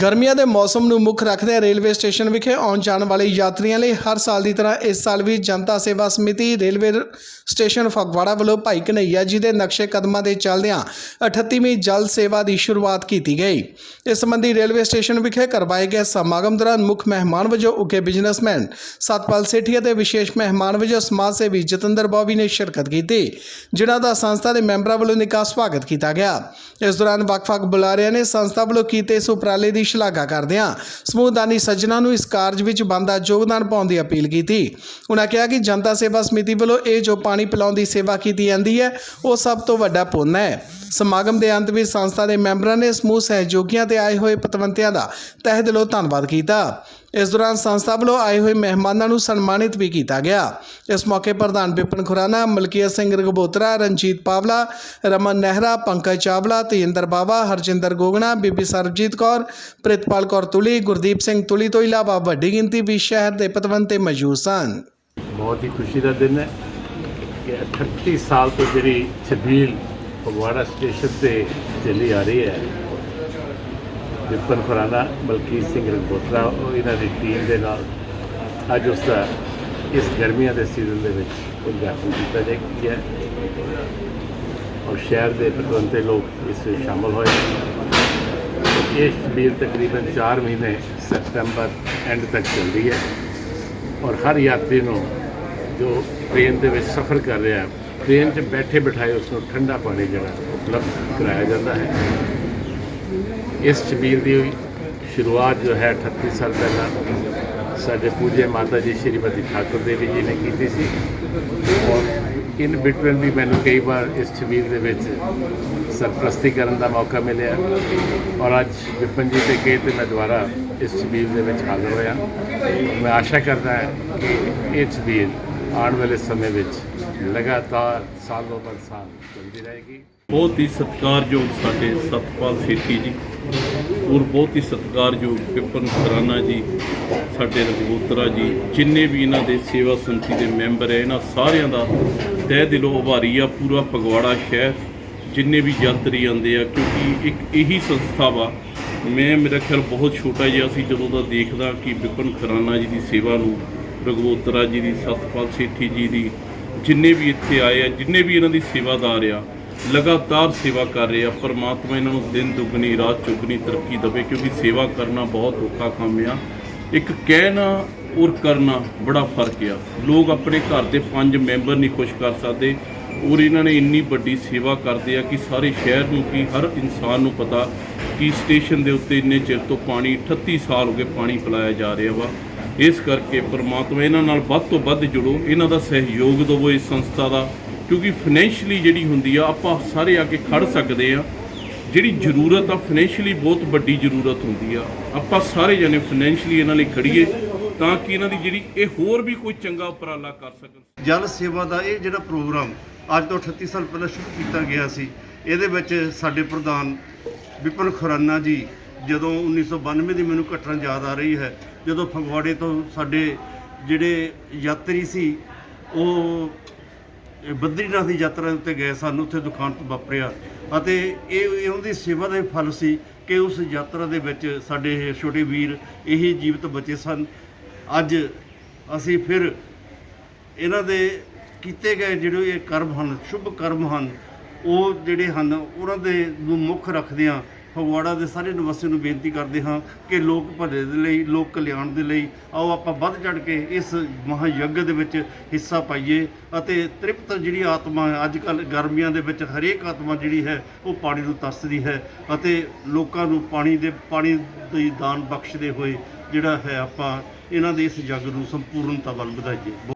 ਗਰਮੀਆਂ ਦੇ ਮੌਸਮ ਨੂੰ ਮੁੱਖ ਰੱਖਦੇ ਰੇਲਵੇ ਸਟੇਸ਼ਨ ਵਿਖੇ ਆਉਣ ਜਾਣ ਵਾਲੇ ਯਾਤਰੀਆਂ ਲਈ ਹਰ ਸਾਲ ਦੀ ਤਰ੍ਹਾਂ ਇਸ ਸਾਲ ਵੀ ਜਨਤਾ ਸੇਵਾ ਸਮਿਤੀ ਰੇਲਵੇ ਸਟੇਸ਼ਨ ਫਗਵਾੜਾ ਵੱਲੋਂ ਭਾਈ ਕਨਈਆ ਜੀ ਦੇ ਨਕਸ਼ੇ ਕਦਮਾਂ ਦੇ ਚੱਲਦਿਆਂ 38ਵੀਂ ਜਲ ਸੇਵਾ ਦੀ ਸ਼ੁਰੂਆਤ ਕੀਤੀ ਗਈ। ਇਸ ਸੰਬੰਧੀ ਰੇਲਵੇ ਸਟੇਸ਼ਨ ਵਿਖੇ ਕਰਵਾਏ ਗਏ ਸਮਾਗਮ ਦੌਰਾਨ ਮੁੱਖ ਮਹਿਮਾਨ ਵਜੋਂ ਉੱਘੇ ਬਿਜ਼ਨਸਮੈਨ ਸਤਪਾਲ ਸੇਠੀ ਅਤੇ ਵਿਸ਼ੇਸ਼ ਮਹਿਮਾਨ ਵਜੋਂ ਸਮਾਜ ਸੇਵੀ ਜਤਿੰਦਰ ਬੋਵੀ ਨੇ ਸ਼ਿਰਕਤ ਕੀਤੀ, ਜਿਨ੍ਹਾਂ ਦਾ ਸੰਸਥਾ ਦੇ ਮੈਂਬਰਾਂ ਵੱਲੋਂ ਨਿੱਘਾ ਸਵਾਗਤ ਕੀਤਾ ਗਿਆ। ਇਸ ਦੌਰਾਨ ਵੱਖ-ਵੱਖ ਬੁਲਾਰਿਆਂ ਨੇ ਸੰਸਥਾ ਵੱਲੋਂ ਕੀਤੇ ਇਸ ਉਪਰਾਲੇ ਦੀ ਸ਼ਲਾਘਾ ਕਰਦਿਆਂ ਸਮੂਹ ਸੱਜਣਾ ਨੂੰ ਇਸ ਕਾਰਜ ਵਿੱਚ ਬਣਦਾ ਯੋਗਦਾਨ ਪਾਉਣ ਦੀ ਅਪੀਲ ਕੀਤੀ। ਉਹਨਾਂ ਕਿਹਾ ਕਿ ਜਨਤਾ ਸੇਵਾ ਸਮਿਤੀ ਵੱਲੋਂ ਇਹ ਜੋ ਪਾਣੀ ਪਿਲਾਉਣ ਦੀ ਸੇਵਾ ਕੀਤੀ ਜਾਂਦੀ ਹੈ, ਉਹ ਸਭ ਤੋਂ ਵੱਡਾ ਪੁੰਨ ਹੈ। ਸਮਾਗਮ ਦੇ ਅੰਤ ਵਿੱਚ ਸੰਸਥਾ ਦੇ ਮੈਂਬਰਾਂ ਨੇ ਸਮੂਹ ਸਹਿਯੋਗੀਆਂ ਤੇ ਆਏ ਹੋਏ ਪਤਵੰਤਿਆਂ ਦਾ ਤਹਿ ਦਿਲੋਂ ਧੰਨਵਾਦ ਕੀਤਾ। ਇਸ ਦੌਰਾਨ ਸੰਸਥਾ ਵੱਲੋਂ ਆਏ ਹੋਏ ਮਹਿਮਾਨਾਂ ਨੂੰ ਸਨਮਾਨਿਤ ਵੀ ਕੀਤਾ ਗਿਆ। ਇਸ ਮੌਕੇ ਪ੍ਰਧਾਨ ਵਿਪਨ ਖੁਰਾਨਾ ਮਲਕੀਤ ਸਿੰਘ ਰਗਬੋਤਰਾ ਰਣਜੀਤ ਪਾਵਲਾ, ਰਮਨ ਨਹਿਰਾ, ਪੰਕਜ ਚਾਵਲਾ ਤੇਜਿੰਦਰ ਬਾਵਾ, ਹਰਜਿੰਦਰ ਗੋਗਣਾ, ਬੀਬੀ ਸਰਬਜੀਤ ਕੌਰ, ਪ੍ਰਿਤਪਾਲ ਕੌਰ ਤੁਲੀ, ਗੁਰਦੀਪ ਸਿੰਘ ਤੁਲੀ ਤੋਂ ਇਲਾਵਾ ਵੱਡੀ ਗਿਣਤੀ ਵੀ ਸ਼ਹਿਰ ਦੇ ਪਤਵੰਤੇ ਮੌਜੂਦ ਸਨ। ਬਹੁਤ ਹੀ ਖੁਸ਼ੀ ਦਾ ਦਿਨ ਹੈ ਕਿ 38 ਸਾਲ ਤੋਂ ਜਿਹੜੀ ਛਬੀਲ ਫਗਵਾੜਾ ਸਟੇਸ਼ਨ ਤੇ ਚੱਲੀ ਆ ਰਹੀ ਹੈ। ਵਿਪਨ ਖੁਰਾਨਾ ਮਲਕੀਤ ਸਿੰਘ ਰਗੋਤਰਾ ਇਹਨਾਂ ਦੀ ਟੀਮ ਦੇ ਨਾਲ ਅੱਜ ਉਸ ਦਾ, ਇਸ ਗਰਮੀਆਂ ਦੇ ਸੀਜ਼ਨ ਦੇ ਵਿੱਚ ਉਦਘਾਟਨ ਕੀਤਾ ਜਾ ਗਿਆ ਔਰ ਸ਼ਹਿਰ ਦੇ ਪਤਵੰਤੇ ਲੋਕ ਇਸ ਵਿੱਚ ਸ਼ਾਮਲ ਹੋਏ ਇਹ ਛਬੀਲ ਤਕਰੀਬਨ 4 ਮਹੀਨੇ ਸਤੰਬਰ ਐਂਡ ਤੱਕ ਚੱਲਦੀ ਹੈ। ਔਰ ਹਰ ਯਾਤਰੀ ਨੂੰ ਜੋ ਟ੍ਰੇਨ ਦੇ ਵਿੱਚ ਸਫ਼ਰ ਕਰ ਰਿਹਾ ਹੈ ਟ੍ਰੇਨ 'ਚ ਬੈਠੇ ਬਿਠਾਏ ਉਸ ਨੂੰ ਠੰਡਾ ਪਾਣੀ ਜਿਹੜਾ ਉਪਲਬਧ ਕਰਾਇਆ ਜਾਂਦਾ ਹੈ। ਇਸ ਛਬੀਲ ਦੀ ਸ਼ੁਰੂਆਤ ਜੋ ਹੈ 38 ਸਾਲ ਪਹਿਲਾਂ ਸਾਡੇ ਪੂਜੇ ਮਾਤਾ ਜੀ ਸ਼੍ਰੀਮਤੀ ਠਾਕੁਰ ਦੇਵੀ ਜੀ ਨੇ ਕੀਤੀ ਸੀ। ਔਰ ਇਨ ਬਿਟਵੀਨ ਵੀ ਮੈਨੂੰ ਕਈ ਵਾਰ ਇਸ ਛਬੀਲ ਦੇ ਵਿੱਚ ਸਰਪ੍ਰਸਤੀ ਕਰਨ ਦਾ ਮੌਕਾ ਮਿਲਿਆ। ਔਰ ਅੱਜ ਵਿਪਨ ਜੀ 'ਤੇ ਕਹੇ ਤੇ ਮੈਂ ਦੁਬਾਰਾ ਇਸ ਛਬੀਲ ਦੇ ਵਿੱਚ ਹਾਜ਼ਰ ਹੋਇਆ। ਮੈਂ ਆਸ਼ਾ ਕਰਦਾ ਹਾਂ ਕਿ ਇਹ ਛਬੀਲ ਆਉਣ ਵਾਲੇ ਸਮੇਂ ਵਿੱਚ ਲਗਾਤਾਰ ਸਾਲੋਂ ਬਰ ਸਾਲ ਚੱਲਦੀ ਰਹੇਗੀ। ਬਹੁਤ ਹੀ ਸਤਿਕਾਰਯੋਗ ਸਾਡੇ ਸਤਪਾਲ ਸੇਠੀ ਜੀ ਔਰ ਬਹੁਤ ਹੀ ਸਤਿਕਾਰਯੋਗ ਵਿਪਨ ਖਰਾਨਾ ਜੀ, ਸਾਡੇ ਰਘੂਤਰਾ ਜੀ, ਜਿੰਨੇ ਵੀ ਇਹਨਾਂ ਦੇ ਸੇਵਾ ਸੰਤੀ ਦੇ ਮੈਂਬਰ ਹੈ, ਇਹਨਾਂ ਸਾਰਿਆਂ ਦਾ ਤਹਿ ਦਿਲੋਂ ਆਭਾਰੀ ਆ, ਪੂਰਾ ਫਗਵਾੜਾ ਸ਼ਹਿਰ, ਜਿੰਨੇ ਵੀ ਯਾਤਰੀ ਆਉਂਦੇ ਆ, ਕਿਉਂਕਿ ਇੱਕ ਇਹੀ ਸੰਸਥਾ ਵਾ, ਮੈਂ, ਮੇਰਾ ਖਿਆਲ ਬਹੁਤ ਛੋਟਾ ਜਿਹਾ ਸੀ, ਜਦੋਂ ਦਾ ਦੇਖਦਾ ਕਿ ਵਿਪਨ ਖਰਾਨਾ ਜੀ ਦੀ ਸੇਵਾ ਨੂੰ ਰਘੂਤਰਾ ਜੀ ਦੀ, ਸਤਪਾਲ ਸੇਠੀ ਜੀ ਦੀ, ਜਿੰਨੇ ਵੀ ਇੱਥੇ ਆਏ ਆ, ਜਿੰਨੇ ਵੀ ਇਹਨਾਂ ਦੀ ਸੇਵਾਦਾਰ ਆ ਲਗਾਤਾਰ ਸੇਵਾ ਕਰ ਰਹੇ ਆ। ਪਰਮਾਤਮਾ ਇਹਨਾਂ ਨੂੰ ਦਿਨ ਦੁਗਣੀ, ਰਾਤ ਚੁਗਣੀ ਤਰੱਕੀ ਦੇਵੇ ਕਿਉਂਕਿ ਸੇਵਾ ਕਰਨਾ ਬਹੁਤ ਔਖਾ ਕੰਮ ਆ। ਇੱਕ ਕਹਿਣਾ ਔਰ ਕਰਨਾ ਬੜਾ ਫ਼ਰਕ ਆ। ਲੋਕ ਆਪਣੇ ਘਰ ਦੇ ਪੰਜ ਮੈਂਬਰ ਨਹੀਂ ਖੁਸ਼ ਕਰ ਸਕਦੇ ਔਰ ਇਹਨਾਂ ਨੇ ਇੰਨੀ ਵੱਡੀ ਸੇਵਾ ਕਰਦੇ ਆ ਕਿ ਸਾਰੇ ਸ਼ਹਿਰ ਨੂੰ ਕੀ, ਹਰ ਇਨਸਾਨ ਨੂੰ ਪਤਾ ਕਿ ਸਟੇਸ਼ਨ ਦੇ ਉੱਤੇ ਇੰਨੇ ਚਿਰ ਤੋਂ ਪਾਣੀ 38 ਸਾਲ ਹੋ ਗਏ ਪਾਣੀ ਪਿਲਾਇਆ ਜਾ ਰਿਹਾ ਵਾ। ਇਸ ਕਰਕੇ ਪਰਮਾਤਮਾ ਇਹਨਾਂ ਨਾਲ ਵੱਧ ਤੋਂ ਵੱਧ ਜੁੜੋ, ਇਹਨਾਂ ਦਾ ਸਹਿਯੋਗ ਦਿਵੋ ਇਸ ਸੰਸਥਾ ਦਾ। ਕਿਉਂਕਿ ਫਾਈਨੈਂਸ਼ੀਅਲੀ ਜਿਹੜੀ ਹੁੰਦੀ ਆ, ਆਪਾਂ ਸਾਰੇ ਆ ਕੇ ਖੜ ਸਕਦੇ ਆ। ਜਿਹੜੀ ਜ਼ਰੂਰਤ ਆ ਫਾਈਨੈਂਸ਼ੀਅਲੀ ਬਹੁਤ ਵੱਡੀ ਜ਼ਰੂਰਤ ਹੁੰਦੀ ਆ। ਆਪਾਂ ਸਾਰੇ ਜਣੇ ਫਾਈਨੈਂਸ਼ੀਅਲੀ ਇਹਨਾਂ ਲਈ ਖੜੀਏ ਤਾਂ ਕਿ ਇਹਨਾਂ ਦੀ ਜਿਹੜੀ ਇਹ ਹੋਰ ਵੀ ਕੋਈ ਚੰਗਾ ਉਪਰਾਲਾ ਕਰ ਸਕਣ। ਜਲ ਸੇਵਾ ਦਾ ਇਹ ਜਿਹੜਾ ਪ੍ਰੋਗਰਾਮ ਅੱਜ ਤੋਂ 38 ਸਾਲ ਪਹਿਲਾਂ ਸ਼ੁਰੂ ਕੀਤਾ ਗਿਆ ਸੀ, ਇਹਦੇ ਵਿੱਚ ਸਾਡੇ ਪ੍ਰਧਾਨ ਵਿਪਨ ਖੁਰਾਨਾ ਜੀ, ਜਦੋਂ 1992 ਦੀ ਮੈਨੂੰ ਘਟਨਾ ਯਾਦ ਆ ਰਹੀ ਹੈ, ਜਦੋਂ ਫਗਵਾੜੇ ਤੋਂ ਸਾਡੇ ਜਿਹੜੇ ਯਾਤਰੀ ਸੀ, ਉਹ ਬਦਰੀਨਾਥ ਦੀ ਯਾਤਰਾ ਦੇ ਉੱਤੇ ਗਏ ਸਨ, ਉੱਥੇ ਦੁਕਾਨ ਤੋਂ ਵਾਪਰਿਆ ਅਤੇ ਇਹ ਇਹ ਦੀ ਸੇਵਾ ਦਾ ਹੀ ਫਲ ਸੀ ਕਿ ਉਸ ਯਾਤਰਾ ਦੇ ਵਿੱਚ ਸਾਡੇ ਇਹ ਛੋਟੇ ਵੀਰ ਇਹੀ ਜੀਵਤ ਬਚੇ ਸਨ। ਅੱਜ ਅਸੀਂ ਫਿਰ ਇਹਨਾਂ ਦੇ ਕੀਤੇ ਗਏ ਜਿਹੜੇ ਇਹ ਕਰਮ ਹਨ, ਸ਼ੁਭ ਕਰਮ ਹਨ, ਉਹ ਜਿਹੜੇ ਹਨ, ਉਹਨਾਂ ਦੇ ਨੂੰ ਮੁੱਖ ਰੱਖਦਿਆਂ ਫਗਵਾੜਾ ਦੇ ਸਾਰੇ ਨਿਵਾਸੀਆਂ ਨੂੰ ਬੇਨਤੀ ਕਰਦੇ ਹਾਂ ਕਿ ਲੋਕ ਭਲੇ ਦੇ ਲਈ, ਲੋਕ ਕਲਿਆਣ ਦੇ ਲਈ ਆਓ ਆਪਾਂ ਵੱਧ ਚੜ ਕੇ ਇਸ ਮਹਾਯੱਗ ਦੇ ਵਿੱਚ ਹਿੱਸਾ ਪਾਈਏ ਅਤੇ ਤ੍ਰਿਪਤ ਜਿਹੜੀ ਆਤਮਾ ਅੱਜ ਕੱਲ ਗਰਮੀਆਂ ਦੇ ਵਿੱਚ ਹਰੇਕ ਆਤਮਾ ਜਿਹੜੀ ਹੈ ਉਹ ਪਾਣੀ ਨੂੰ ਤਰਸਦੀ ਹੈ ਅਤੇ ਲੋਕਾਂ ਨੂੰ ਪਾਣੀ ਦੇ, ਪਾਣੀ ਦੀ ਦਾਨ ਬਖਸ਼ਦੇ ਹੋਏ ਜਿਹੜਾ ਹੈ ਆਪਾਂ ਇਹਨਾਂ ਦੇ ਇਸ ਜੱਗ ਨੂੰ ਸੰਪੂਰਨਤਾ ਵੱਲ ਵਧਾਈਏ।